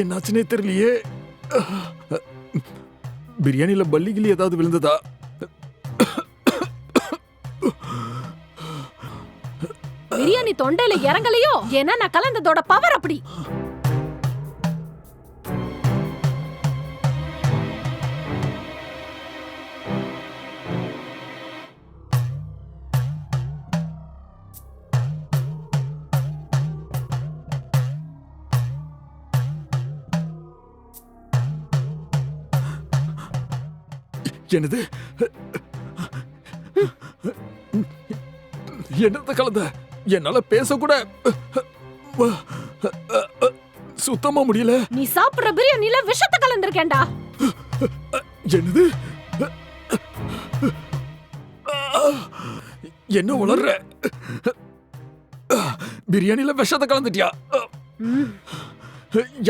என்னாச்சுனே தெரியலையே. பிரியாணியில் பள்ளி கிள்ளி ஏதாவது விழுந்ததா? பிரியாணி தொண்டையில இறங்கலையோ? ஏன்னா நான் கலந்ததோட பவர் அப்படி. என்னது? என்னத்த கலந்த? என்னால பேசக்கூட சுத்தமா முடியல. நீ சாப்பிடுற பிரியாணில விஷத்தை கலந்திருக்கேன்டா. என்னது? என்ன உளர்ற? பிரியாணில விஷத்தை கலந்துட்டியா?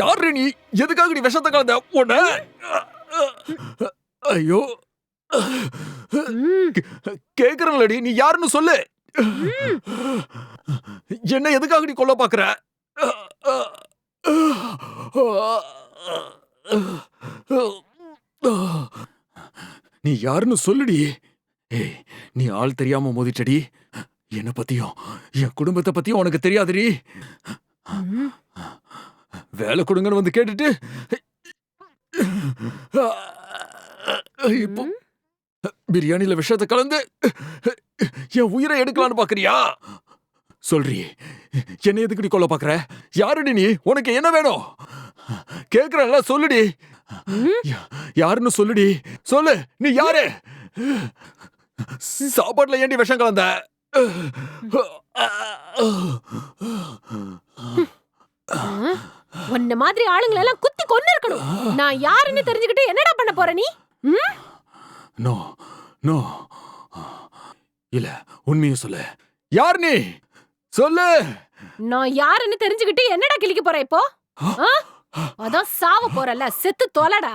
யாரு நீ? எதுக்காக நீ விஷத்தை கலந்த உன்ன? ஐயோ. கேக்குறலடி நீ யாருன்னு சொல்லு. என்ன எதுக்காக நீ கொல்ல பாக்குற? நீ யாருன்னு சொல்லுடி. ஏய் நீ ஆள் தெரியாம மோதிட்டடி. என்ன பத்தியும் என் குடும்பத்தை பத்தியும் உனக்கு தெரியாதுடி. வேலை கொடுங்கன்னு வந்து கேட்டுட்டு இப்போ பிரியாணியில் விஷத்தை கலந்து என் உயிரை எடுக்கலான்னு பாக்குறியா? சொல்றி என்ன எதுக்குடி கொல்ல பாக்குற? யாருடி நீ? உனக்கு என்ன வேணும்? கேக்குறல்ல சொல்லுடி. யாருன்னு சொல்லுடி? சொல்லு நீ யாரு? சாப்பாட்டுல ஏண்டி விஷம் கலந்த? உன்ன மாதிரி ஆளுங்களை எல்லாம் குத்தி கொண்டு இருக்கணும் நான் யாருன்னு தெரிஞ்சுக்கிட்டு என்னடா பண்ண போற நீ? No no. இல்ல உண்மையை சொல்லு. யார் நீ? சொல்லு. நான் யாருன்னு தெரிஞ்சுக்கிட்டு என்னடா கிழிக்க போற இப்போ? அதான் சாவ போறல செத்து தொலைடா.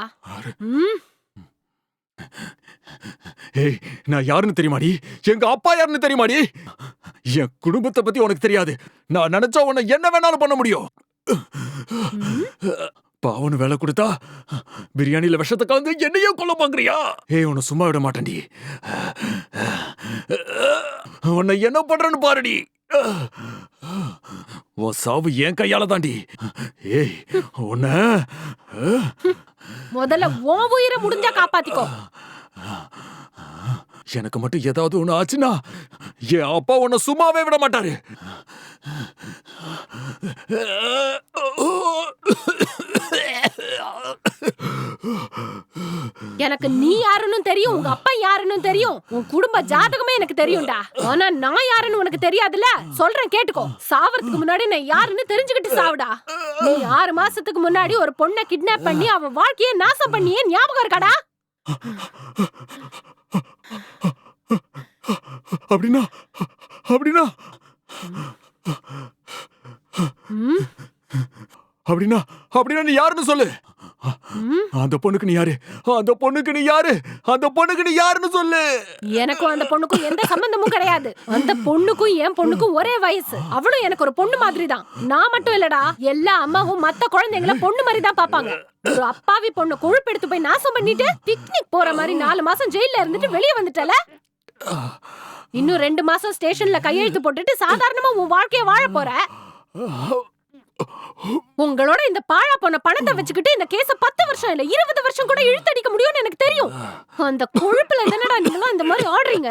ஏய் நான் யாருன்னு தெரியுமாடி? எங்க அப்பா யாருன்னு தெரியுமாடி? என் குடும்பத்தை பத்தி உனக்கு தெரியாது. நான் நினைச்சா உன்னை என்ன வேணாலும் பண்ண முடியும். பாவனு வேலை கொடுத்தா பிரியாணில விஷத்தை கலந்து என்னையும் கொல்ல பாக்குறியா? ஏய் உன்னை சும்மா விட மாட்டேன்டி. உன்னை என்ன பண்றேன்னு பாருடி. உன் சாவு என் கையால தாண்டி ஏய் உன்னை முதல்ல உன் உயிரை முடிஞ்சா காப்பாத்திக்கோ. எனக்கு மட்டும் ஏதாவது ஒண்ணு ஆச்சுன்னா என் அப்பா உன்னை சும்மாவே விட மாட்டாரு. எனக்கு நீ யாருன்னு தெரியும் உங்க அப்பா யாருன்னு தெரியும். உன் குடும்ப ஜாதகமே எனக்கு தெரியும்டா. ஆனா நான் யாருன்னு உனக்கு தெரியாதுல்ல? சொல்றேன் கேட்டுக்கோ. சாவறதுக்கு முன்னாடி நான் யாருன்னு தெரிஞ்சுக்கிட்டு சாவுடா. நீ ஆறு மாசத்துக்கு முன்னாடி ஒரு பொண்ணை கிட்னாப் பண்ணி அவ வாழ்க்கைய நாசம் பண்ணியே ஞாபகம் இருக்காடா? அப்படின்னா அப்படின்னா அப்படின்னா அப்படின்னா நீ யாருன்னு சொல்லு. அந்த பொண்ணுக்கு நீ யாரு? அந்த பொண்ணுக்கு நீ யாரு? அந்த பொண்ணுக்கு நீ யாருன்னு சொல்லு. எனக்கும் அந்த பொண்ணுக்கும் எந்த சம்பந்தமும் கிடையாது. அந்த பொண்ணுக்கும் என் பொண்ணுக்கும் ஒரே வயசு. அவளும் எனக்கு ஒரு பொண்ணு மாதிரி தான் நான் மட்டும் இல்லடா. எல்லா அம்மாவும் மத்த குழந்தைங்கள பொண்ணு மாதிரி தான் பாப்பாங்க ஒரு அப்பாவி பொண்ணு கொழுப்பெடுத்து போய் நாசம் பண்ணிட்டு பிக்னிக் போற மாதிரி நாலு மாசம் ஜெயில இருந்துட்டு வெளியே வந்துட்டல? இன்னும் ரெண்டு மாசம் ஸ்டேஷன்ல கையெழுத்து போட்டுட்டு சாதாரணமா உன் வாழ்க்கைய வாழ போற? உங்களோட இந்த பாழா போன பணத்தை வச்சுக்கிட்டு இந்த கேஸ வருஷம் இல்ல இருபது வருஷம் கூட இழுத்தடிக்க முடியும்னு எனக்கு தெரியும். அந்த கொழுப்புல என்னடா நீங்களும் இந்த மாதிரி ஆடுறீங்க?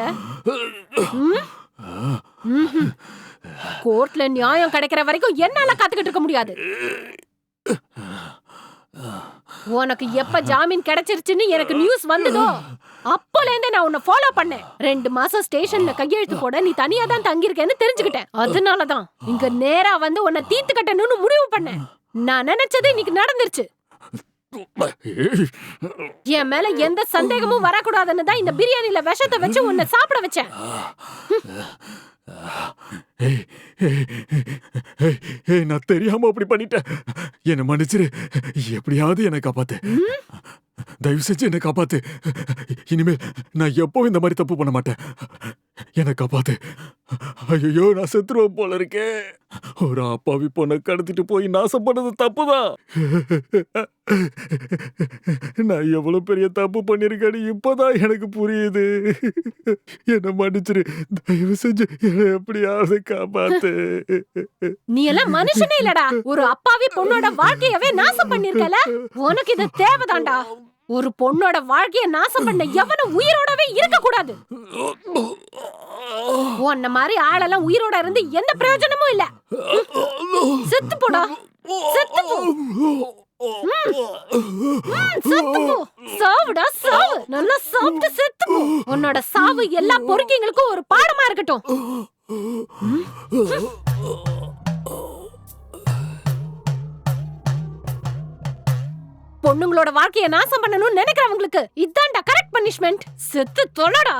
ம்ஹும். கோர்ட்ல நியாயம் கிடைக்கிற வரைக்கும் என்னால காத்துக்கிட்டு இருக்க முடியாது. உனக்கு எப்ப ஜாமீன் கிடைச்சிருச்சுன்னு எனக்கு நியூஸ் வந்ததோ அப்போல இருந்தே நான் உன்னை ஃபாலோ பண்ணேன். ரெண்டு மாசம் ஸ்டேஷன்ல கையெழுத்து போட நீ தனியா தான் தங்கியிருக்கேன்னு தெரிஞ்சுக்கிட்டேன். அதனாலதான் இங்க நேரா வந்து உன்னை தீர்த்து கட்டணும்னு முடிவு பண்ணேன். நான் நினைச்சது இன்னைக்கு நடந்துருச்சு. என் மேல எந்த சந்தேகமும் வரக்கூடாதுன்னு தான் இந்த பிரியாணில விஷத்தை வச்சு உன்னை சாப்பிட வச்சேன். நான் தெரியாம அப்படி பண்ணிட்டேன். என்ன மன்னிச்சிரு. எப்படியாவது என்னை காப்பாத்து. தயவு செஞ்சு என்னை காப்பாத்து. இனிமேல் நான் எப்பவும் இந்த மாதிரி தப்பு பண்ண மாட்டேன். என்னை காப்பாத்து. ஐயோ நான் செத்துருவேன் போல இருக்கேன் ஒரு அப்பாவி பொண்ணை கடத்திட்டு போய் நாசம் பண்ணது தப்புதான். நான் எவ்வளவு பெரிய தப்பு பண்ணியிருக்கேன்னு இப்பதான் எனக்கு புரியுது. என்ன மன்னிச்சிரு. தயவு செஞ்சு என்னை எப்படியாவது காப்பாத்து. நீ எல்லாம் மனுஷனே இல்லடா. ஒரு அப்பாவி பொண்ணோட வாழ்க்கையவே நாசம் பண்ணிருக்கல? உனக்கு இது தேவைதான்டா. ஒரு பொண்ணோட வாழ்க்கையை நாசம் பண்ண எவனும் உயிரோடவே இருக்க கூடாது உன்ன மாதிரி ஆளெல்லாம் உயிரோட இருந்து எந்த பிரயோஜனமும் இல்ல. செத்து போடா. செத்து போ. செத்து போ. சாவுடா சாவு. நல்லா சாப்பிட்டு செத்து போ. உன்னோட சாவு எல்லா பொறுக்கிங்களுக்கும் ஒரு பாடமா இருக்கட்டும். பொண்ணுங்களோட வாழ்க்கையை நாசம் பண்ணணும்னு நினைக்கிறவங்களுக்கு இதான்டா கரெக்ட் பனிஷ்மெண்ட் செத்து தொலைடா